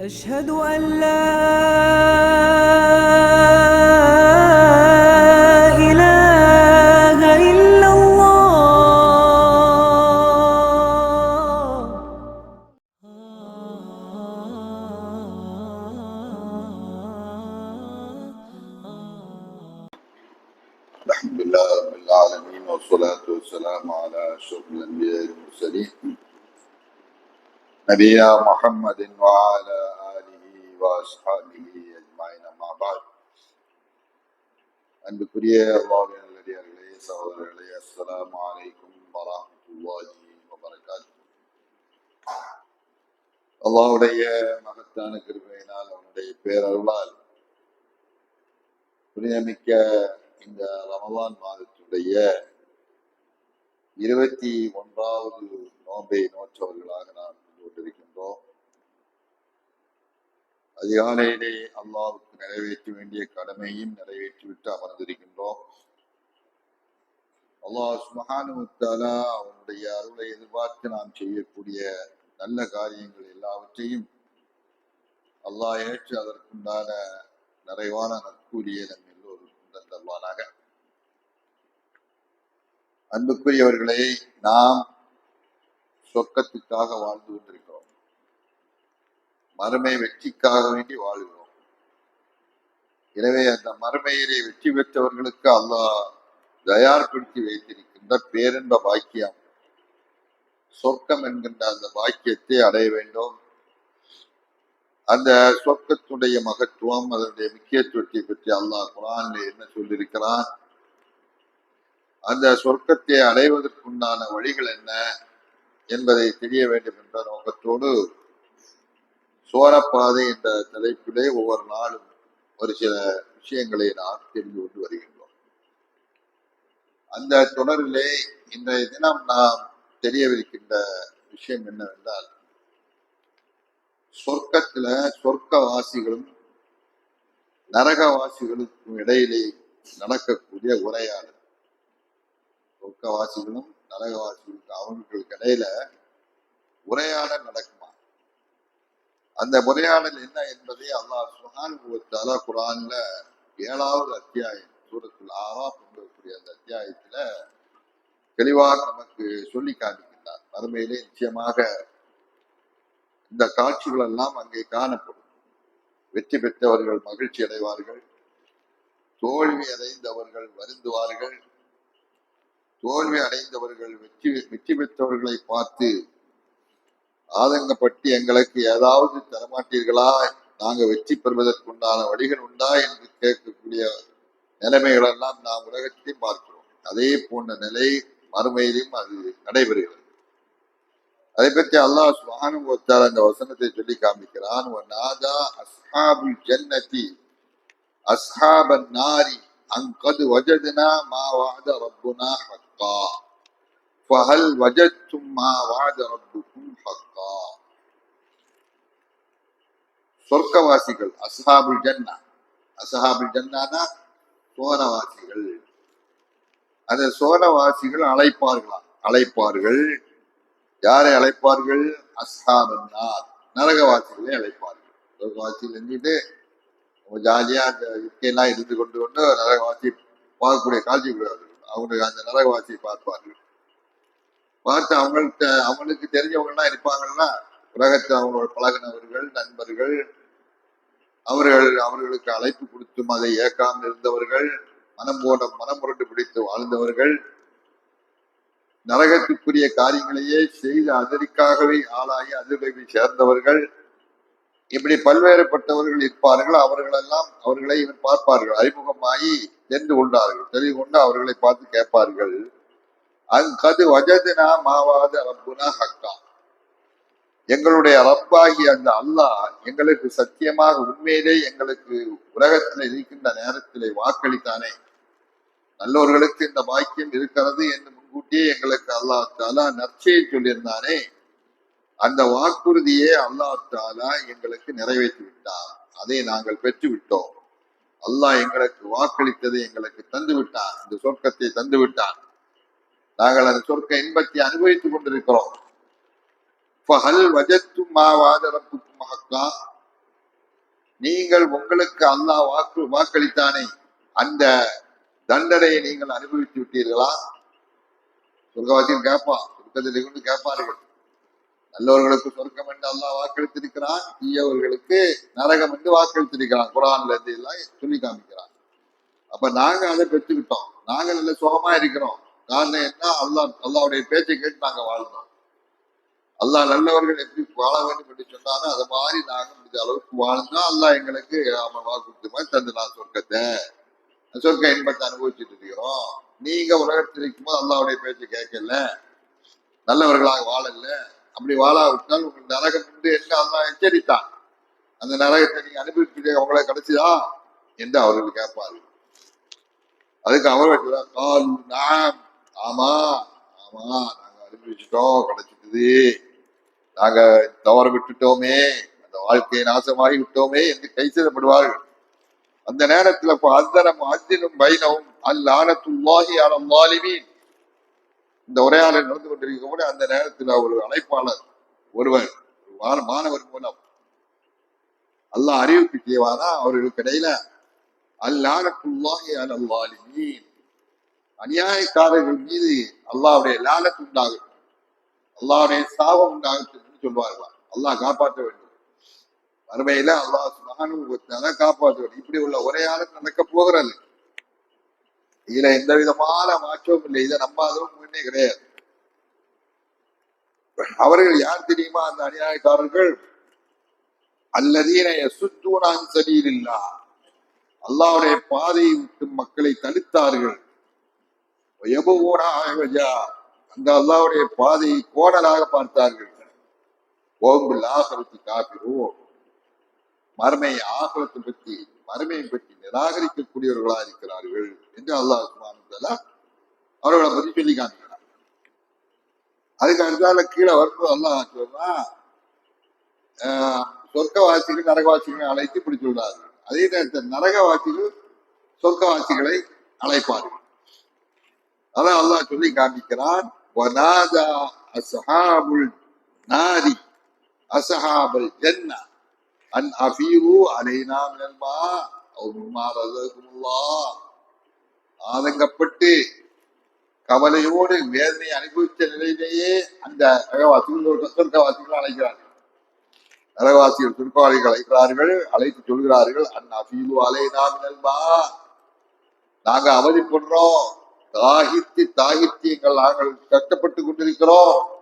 أشهد أن لا إله إلا الله. الحمد لله رب العالمين والصلاة والسلام على أشرف الأنبياء والمرسلين. نبينا محمد وعلى آله وأصحابه أجمعين أما بعد அன்புக்குரிய அல்லாஹ்வின் நல்லடியார்களே சகோதரர்களே அஸ்ஸலாமு அலைக்கும் வரஹ்மத்துல்லாஹி வபரகாத்துஹு அல்லாஹ்வுடைய மகத்தான கிருபையினால் அவனுடைய பேரருளால் புனிதமிக்க இந்த ரமலான் மாதத்துடைய இருபத்தி ஒன்றாவது நோன்பை நோற்றவர்களாக நாம் இருந்து கொண்டிருக்கின்றோம் அதிகாலையிலே அல்லாவுக்கு நிறைவேற்ற வேண்டிய கடமையும் நிறைவேற்றிவிட்டு அமர்ந்திருக்கின்றோம் அல்லாஹ் சுபஹானஹு அவனுடைய அருளை எதிர்பார்த்து நாம் செய்யக்கூடிய நல்ல காரியங்கள் எல்லாவற்றையும் அல்லாஹ் ஏற்று அதற்குண்டான நிறைவான நற்கூலியை நம் எல்லோருக்கும் தந்தல்வானாக அன்புக்குரியவர்களை நாம் சொர்க்கத்துக்காக வாழ்ந்து கொண்டிருக்கிறோம். மறுமை வெற்றிக்காக வேண்டி வாழ்கிறோம். எனவே அந்த மறுமையிலே வெற்றி பெற்றவர்களுக்கு அல்லாஹ் தயார்படுத்தி வைத்திருக்கின்ற பேரின்ப பாக்கியம். சொர்க்கம் என்கின்ற அந்த பாக்கியத்தை அடைய வேண்டும். அந்த சொர்க்கத்துடைய மகத்துவம் அதனுடைய முக்கியத்துவத்தை பற்றி அல்லாஹ் குரானில் என்ன சொல்லியிருக்கிறான்? அந்த சொர்க்கத்தை அடைவதற்குண்டான வழிகள் என்ன என்பதை தெரிய வேண்டும் என்ற நோக்கத்தோடு சோரப்பாதை என்ற தலைப்பிலே ஒவ்வொரு நாளும் ஒரு சில விஷயங்களை நாம் தெரிந்து கொண்டு வருகின்றோம். அந்த தொடரிலே இன்றைய தினம் நாம் தெரியவிருக்கின்ற விஷயம் என்னவென்றால் சொர்க்கத்துல சொர்க்கவாசிகளும் நரகவாசிகளுக்கும் இடையிலே நடக்கக்கூடிய உரையாடல். சொர்க்கவாசிகளும் நரகவாசிகளுக்கும் அவர்களுக்கு இடையில உரையாடல் நடக்கும். அந்த உரையாடல் என்ன என்பதை அல்லாஹ் சுஹான் தாலா குரான்ல ஏழாவது அத்தியாயம் சூரத்தில் ஆறாம் இருக்கக்கூடிய அந்த அத்தியாயத்துல தெளிவாக நமக்கு சொல்லி காண்பிக்கின்றார். மறுமையிலே நிச்சயமாக இந்த காட்சிகள் எல்லாம் அங்கே காணப்படும். வெற்றி பெற்றவர்கள் மகிழ்ச்சி அடைவார்கள். தோல்வி அடைந்தவர்கள் வருந்துவார்கள். தோல்வி அடைந்தவர்கள் வெற்றி வெற்றி பெற்றவர்களை பார்த்து ஆதங்கப்பட்டு எங்களுக்கு ஏதாவது தரமாட்டீர்களா? நாங்க வெற்றி பெறுவதற்குண்டான வழிகள் உண்டா என்று கேட்கக்கூடிய நிலைமைகளெல்லாம் நாம் உலகத்தையும் பார்க்கிறோம். அதே போன்ற நிலை மறுமையிலும் அது நடைபெறுகிறது. அதை பற்றி அல்லாஹ் சுப்ஹானஹு வ அந்த வசனத்தை சொல்லி காமிக்கிறான் நாதா அஸ்ஹாபுல் ஜன்னதி அஸ்ஹாபன் நாரி அங்கது வஜதுனா வஜத்னா மா ரப்புனா ஹக்கா. ஃபஹல் வஜத்தும் மா வஅத ரப்புக்கும் ஹக்கா சொர்க்கவாசிகள் அசஹாபுல் ஜன்னா அசஹாபுல் ஜன்னானா சோனவாசிகள் அந்த சோனவாசிகள் அழைப்பார்களாம் அழைப்பார்கள் யாரை அழைப்பார்கள் அஸ்ஹாபன்னார் நரகவாசிகளை அழைப்பார்கள் நரகவாசிகள் இருந்துட்டு ஜாலியா அந்த இருக்கையெல்லாம் இருந்து கொண்டு கொண்டு நரகவாசி பார்க்கக்கூடிய காட்சி கூடாது அவங்க அந்த நரகவாசியை பார்ப்பார்கள் பார்த்து அவங்கள்ட்ட அவங்களுக்கு தெரிஞ்சவங்கலாம் இருப்பாங்கன்னா உலகத்தில் அவங்களோட பழகினவர்கள் நண்பர்கள் அவர்கள் அவர்களுக்கு அழைப்பு கொடுத்தும் அதை ஏற்காமல் இருந்தவர்கள் மனம் போன மனம் முரண்டு பிடித்து வாழ்ந்தவர்கள். நரகத்துக்குரிய காரியங்களையே செய்து அதற்காகவே ஆளாகி அதிர்வை சேர்ந்தவர்கள். இப்படி பல்வேறுபட்டவர்கள் இருப்பார்கள். அவர்களெல்லாம் அவர்களை இவன் பார்ப்பார்கள். அறிமுகமாகி தெரிந்து கொண்டார்கள். தெரிந்து கொண்டு அவர்களை பார்த்து கேட்பார்கள். அங்கது வஜதுனா மாவாத ரப்புனா ஹக்கா. எங்களுடைய ரப்பாகி அந்த அல்லாஹ் எங்களுக்கு சத்தியமாக உண்மையிலே எங்களுக்கு உலகத்தில் இருக்கின்ற நேரத்திலே வாக்களித்தானே. நல்லவர்களுக்கு இந்த பாக்கியம் இருக்கிறது என்று முன்கூட்டியே எங்களுக்கு அல்லாஹ் தாலா நற்செய்தி சொல்லியிருந்தானே. அந்த வாக்குறுதியை அல்லாஹ் தாலா எங்களுக்கு நிறைவேற்றி விட்டார். அதை நாங்கள் பெற்று விட்டோம் அல்லாஹ் எங்களுக்கு வாக்களித்ததை எங்களுக்கு தந்து விட்டான் இந்த சொர்க்கத்தை தந்து விட்டான் நாங்கள் அந்த சொர்க்க இன்பத்தை அனுபவித்துக் கொண்டிருக்கிறோம். பகல் வஜத்து மாவாதரப்புக்கு வாத நீங்கள் உங்களுக்கு அல்லாஹ் வாக்கு வாக்களித்தானே. அந்த தண்டனையை நீங்கள் அனுபவித்து விட்டீர்களா? சொர்க்கவாசிகள் கேட்பான் சொர்க்கத்தில் கொண்டு கேட்பார்கள். நல்லவர்களுக்கு சொர்க்கம் என்று அல்லாஹ் வாக்களித்திருக்கிறான் தீயவர்களுக்கு நரகம் என்று வாக்களித்திருக்கிறான். குரான்ல இருந்து எல்லாம் சொல்லி காமிக்கிறான். அப்ப நாங்க அதை பெற்றுக்கிட்டோம். நாங்க நல்ல சுகமா இருக்கிறோம். காரணம் என்ன? அல்லா அல்லாவுடைய பேச்சை கேட்டு நாங்கள் வாழ்ந்தோம் அல்லாஹ் நல்லவர்கள் எப்படி வாழ வேண்டும் என்று சொன்னாலும் அது மாதிரி நாங்க முடிஞ்ச அளவுக்கு வாழ்ந்தோம் அல்லாஹ் எங்களுக்கு அவன் வாக்கு மாதிரி தந்து நான் சொர்க்கத்தை சொர்க்க இன்பத்தை அனுபவிச்சுட்டு இருக்கிறோம். நீங்க உலகத்தில் இருக்கும்போது அல்லாவுடைய பேச்சை கேட்கல. நல்லவர்களாக வாழல. அப்படி வாழாவிட்டால் உங்களுக்கு நரகம் என்று என்று அல்லா எச்சரித்தான். அந்த நரகத்தை நீங்க அனுபவிச்சு உங்களை கிடைச்சதா என்று அவர்கள் கேட்பார்கள். அதுக்கு அவர் கால் நாம் ஆமா ஆமா நாங்க அனுபவிச்சிட்டோம் கிடைச்சிட்டுது. நாங்க தவற விட்டுட்டோமே அந்த வாழ்க்கையை நாசமாகி விட்டோமே என்று கைசிதப்படுவார்கள் அந்த நேரத்துல அந்தனம் அத்தினும் பைனவும் அல்லானத்துல்லாஹி அலல்லாலிமீன் இந்த உரையாடல் நடந்து கொண்டிருக்க கூட அந்த நேரத்தில் ஒரு அழைப்பாளர் ஒருவர் ஒரு மாணவர் மூலம். அல்லாஹ் அறிவிப்பு செய்வாரா அவர்களுக்கு இடையில அல்லானத்துல்லாஹி அலல்லாலிமீன் அநியாயக்காரர்கள் மீது அல்லாவுடைய லாலத்து உண்டாகட்டும் அல்லாவுடைய சாபம் உண்டாகட்டும் என்று சொல்வார்களாம் அல்லாஹ் காப்பாற்ற வேண்டும். வறுமையில அல்லாஹ் சுபானு காப்பாற்ற வேண்டும். இப்படி உள்ள உரையாடல் நடக்க போகிறது இதுல எந்த விதமான மாற்றமும் இல்லை. இதை நம்பாதவும் முன்னே கிடையாது. அவர்கள் யார் தெரியுமா அந்த அநியாயக்காரர்கள்? அல்லதீன சுற்றுவனான் சரியில்லா அல்லாவுடைய பாதையை விட்டு மக்களை தடுத்தார்கள். அந்த அல்லாவுடைய பாதையை கோணலாக பார்த்தார்கள். ஓம்பில் ஆகரத்து காப்பிடுவோம் மறுமை ஆகலத்தை பற்றி மறுமையை பற்றி நிராகரிக்கக்கூடியவர்களா இருக்கிறார்கள் என்று அல்லாஹ் சுப்ஹானஹு அவர்களை பற்றி சொல்லி காமிக்கிறார் அதுக்கு அடுத்தால கீழே வரும்போது அல்லாஹ் சொல்றான் ஆஹ், சொர்க்கவாசிகள் நரகவாசிகளை அழைத்து இப்படி சொல்றார்கள். அதே நேரத்தில் நரகவாசிகள் சொர்க்கவாசிகளை அழைப்பார்கள். அதான் அல்லாஹ் சொல்லி காமிக்கிறான். வனாதா அசஹாபுல் நாரி அசஹாபுல் ஜன்னா அன் அஃபீரு அலைனா மினல் மா அவ் ஆதங்கப்பட்டு கவலையோடு வேதனை அனுபவித்த நிலையிலேயே அந்த நரகவாசிகள் சொர்க்கவாசிகள் அழைக்கிறார்கள். நரகவாசிகள் சொர்க்கவாசிகள் அழைக்கிறார்கள் அழைத்து சொல்கிறார்கள் அன் அஃபீரு அலைனா மினல் நாங்க அவதிப்படுறோம். தாகித்து தாகித்து எங்கள் நாங்கள் கஷ்டப்பட்டு கொண்டிருக்கிறோம்.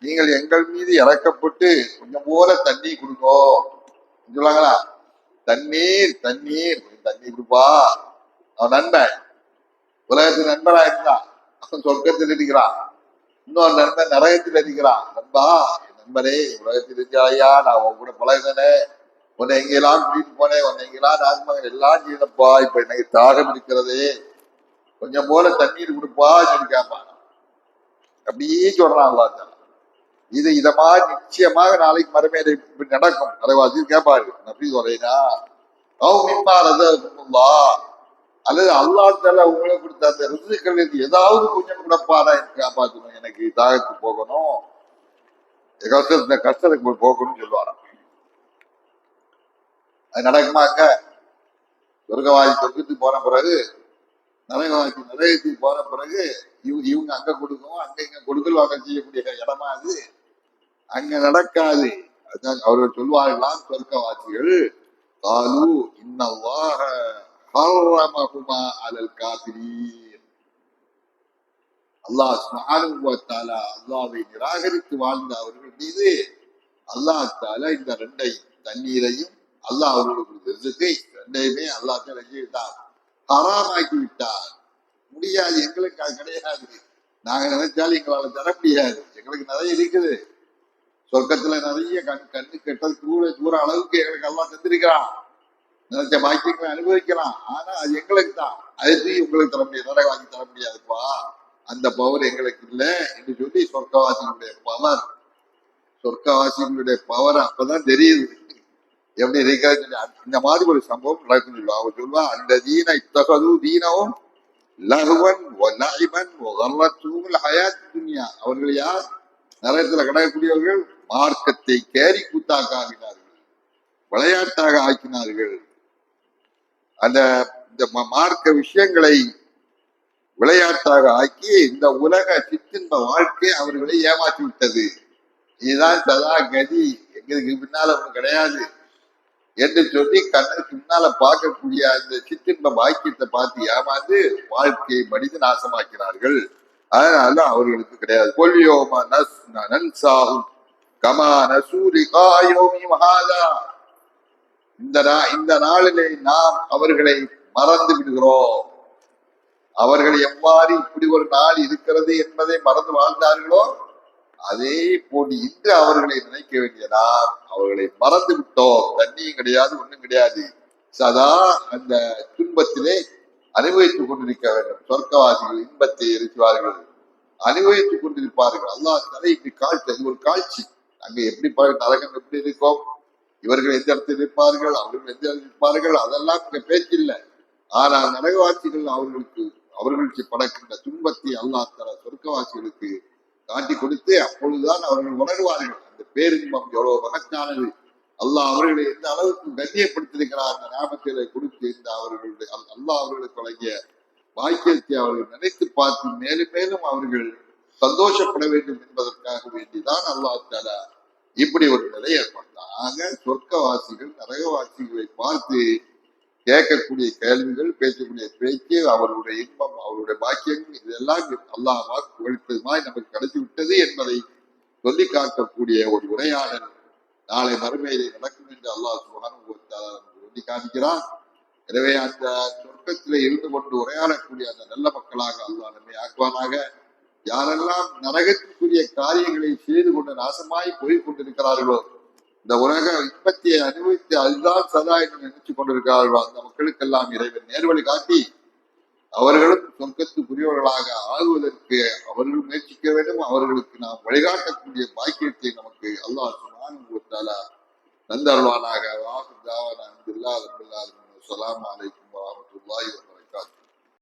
நீங்கள் எங்கள் மீது இறக்கப்பட்டு கொஞ்சம் போல தண்ணி கொடுங்கோ. சொல்லுவாங்களா? தண்ணீர் தண்ணீர். தண்ணி கொடுப்பா. அவன் நண்பன். உலகத்து நண்பனா இருந்தான். அவன் சொர்க்கத்தில் இருக்கிறான். இன்னொரு நண்பன் நரகத்தில் இருக்கிறான். நண்பா என் நண்பனே உலகத்தில் இருக்கிறாயா? நான் உன் கூட பழகினே உன்னை எங்கெல்லாம் கூட்டிட்டு போனேன்? உன்னை எங்கெல்லாம் ராஜ்மகன் எல்லாம் செய்தப்பா. இப்ப எனக்கு தாகம் இருக்கிறது. கொஞ்சம் போல தண்ணீர் கொடுப்பா சொல்லி கேட்பான் அப்படியே சொல்றான் அல்லா இது இத மாதிரி நிச்சயமாக நாளைக்கு மறுமையில இப்படி நடக்கும். தலைவாசி கேட்பாரு நபி சொல்றேனா? ஓ அல்லது அல்லா தால உங்களுக்கு கொடுத்த அந்த ரிசுக்கள் ஏதாவது கொஞ்சம் கொடுப்பாரா எனக்கு காப்பாற்றணும் எனக்கு தாகத்து போகணும். என் கஷ்டத்தை கஷ்டத்துக்கு போகணும்னு சொல்லுவாராம் அது நடக்குமா அங்க? சொர்க்கவாதி சொர்க்கத்துக்கு போன பிறகு நரகவாசி நரகத்துக்கு போன பிறகு இவங்க இவங்க அங்க கொடுக்கும் அங்க இங்க கொடுக்கல் வாங்க செய்யக்கூடிய இடமா அது? அங்க நடக்காது. அவர்கள் சொல்வார்களாம் சொர்க்கவாசிகள். காலு இன்னல்லாஹ அலல் காபிரீர் அல்லாஹ் சுப்ஹானஹு அல்லாவை நிராகரித்து வாழ்ந்த அவர்கள் மீது அல்லாஹ் தஆலா இந்த ரெண்டை தண்ணீரையும் அல்லாஹ் அவர்களுக்கு ரெண்டையுமே அல்லாஹ் தஆலா செய்தார் ஹராமாக்கி விட்டார் முடியாது எங்களுக்கு அது கிடையாது. நாங்க நினைச்சாலும் எங்களால தர முடியாது. எங்களுக்கு நிறைய இருக்குது. சொர்க்கத்துல நிறைய கண் கண்ணு கெட்டது தூர தூர அளவுக்கு எங்களுக்கு எல்லாம் தந்திருக்கிறான். நினைச்ச பாக்கியங்களை அனுபவிக்கலாம். ஆனா அது எங்களுக்கு தான். அது உங்களுக்கு தர முடியாது. நரகவாசி தர முடியாதுப்பா. அந்த பவர் எங்களுக்கு இல்லை என்று சொல்லி சொர்க்கவாசிகளுடைய பவர் சொர்க்கவாசிகளுடைய பவர் அப்பதான் தெரியுது. எப்படி இருக்கிறது சொல்லி இந்த மாதிரி ஒரு சம்பவம் நடக்கும் சொல்லுவா அவர் சொல்லுவா அந்த தீன இத்தகது தீனவும் லகுவன் லஹிபன் ஹயாத் துன்யா. அவர்கள் யார்? நரகத்துல கிடக்கக்கூடியவர்கள் மார்க்கத்தை கேரி கூத்தாக்காகினார்கள் விளையாட்டாக ஆக்கினார்கள். அந்த இந்த மார்க்க விஷயங்களை விளையாட்டாக ஆக்கி இந்த உலக சித்தின்ப வாழ்க்கை அவர்களை ஏமாற்றி விட்டது இதுதான் சதா கதி. எங்களுக்கு பின்னால ஒண்ணு கிடையாது. என்று சொல்லி கண்ணுக்கு முன்னால பார்க்கக்கூடிய அந்த சிற்றின்ப பாக்கியத்தை பார்த்து ஏமாந்து வாழ்க்கையை மனித நாசமாக்கிறார்கள் அதனால அவர்களுக்கு கிடையாது. கொல்யோமா நஸ் நன்சாகும். கமா நசூரி காயோமி மகாதா. இந்த நா- இந்த நாளிலே நாம் அவர்களை மறந்து விடுகிறோம். அவர்கள் எவ்வாறு இப்படி ஒரு நாள் இருக்கிறது என்பதை மறந்து வாழ்ந்தார்களோ அதே போன்று இன்று அவர்களை நினைக்க வேண்டிய நாம் அவர்களை மறந்து விட்டோம் தண்ணியும் கிடையாது ஒண்ணும் கிடையாது. சதா அந்த துன்பத்திலே அனுபவித்துக் கொண்டிருக்க வேண்டும். சொர்க்கவாசிகள் இன்பத்தை எரிச்சுவார்கள் அனுபவித்துக் கொண்டிருப்பார்கள். அல்லாஹ் தலை இப்படி காட்சி அது ஒரு காட்சி. அங்க எப்படி நரகம் எப்படி இருக்கும்? இவர்கள் எந்த இடத்தில் இருப்பார்கள்? அவர்கள் எந்த இடத்தில் இருப்பார்கள்? அதெல்லாம் இங்க பேச்சில்லை. ஆனால் நரகவாசிகள் அவர்களுக்கு அவர்களுக்கு படக்கின்ற துன்பத்தை அல்லாஹ் தர சொர்க்கவாசிகளுக்கு காட்டி கொடுத்து அப்பொழுதுதான் அவர்கள் உணர்வார்கள். அந்த பேரின்பம் எவ்வளவு மகத்தானது அல்லாஹ் அவர்களை எந்த அளவுக்கு கண்ணியப்படுத்திருக்கிறார் அந்த நாமத்திலே கொடுத்து இந்த அவர்களுடைய அல்லாஹ் அவர்களுக்கு வழங்கிய பாக்கியத்தை அவர்கள் நினைத்து பார்த்து மேலும் மேலும் அவர்கள் சந்தோஷப்பட வேண்டும் என்பதற்காக வேண்டிதான் அல்லாஹ் தாலா இப்படி ஒரு நிலை ஏற்பட்டாங்க ஆக சொர்க்கவாசிகள் நரகவாசிகளை பார்த்து கேட்கக்கூடிய கேள்விகள் பேசக்கூடிய பேச்சு அவருடைய இன்பம் அவருடைய பாக்கியங்கள் இதெல்லாம் அல்லாஹ் வாக்கு ஒழித்ததுமாய் நமக்கு கிடைத்து விட்டது என்பதை சொல்லி காட்டக்கூடிய ஒரு உரையாடல் நாளை மறுமையிலே நடக்கும் என்று அல்லாஹ் சுகானு சொல்லி காமிக்கிறான் எனவே அந்த சொர்க்கத்திலே இருந்து கொண்டு உரையாடக்கூடிய அந்த நல்ல மக்களாக அல்லாஹ் நம்மை ஆக்குவானாக. யாரெல்லாம் நரகத்திற்குரிய காரியங்களை செய்து கொண்டு நாசமாய் போய் கொண்டிருக்கிறார்களோ இந்த உலக இன்பத்தை அனுபவித்து அதுதான் சதா என்று நினைச்சு கொண்டிருக்கிறார்களோ அந்த மக்களுக்கெல்லாம் இறைவன் நேர்வழி காட்டி அவர்களும் சொர்க்கத்துக்குரியவர்களாக ஆகுவதற்கு அவர்கள் முயற்சிக்க வேண்டும். அவர்களுக்கு நாம் வழிகாட்டக்கூடிய பாக்கியத்தை நமக்கு அல்லாஹ் சுபானுத்தாலா தந்தருவானாக வாசு தாவான அப்துல்லா அப்துல்லா அஸ்ஸலாமு அலைக்கும் வரமத்துல்லாஹி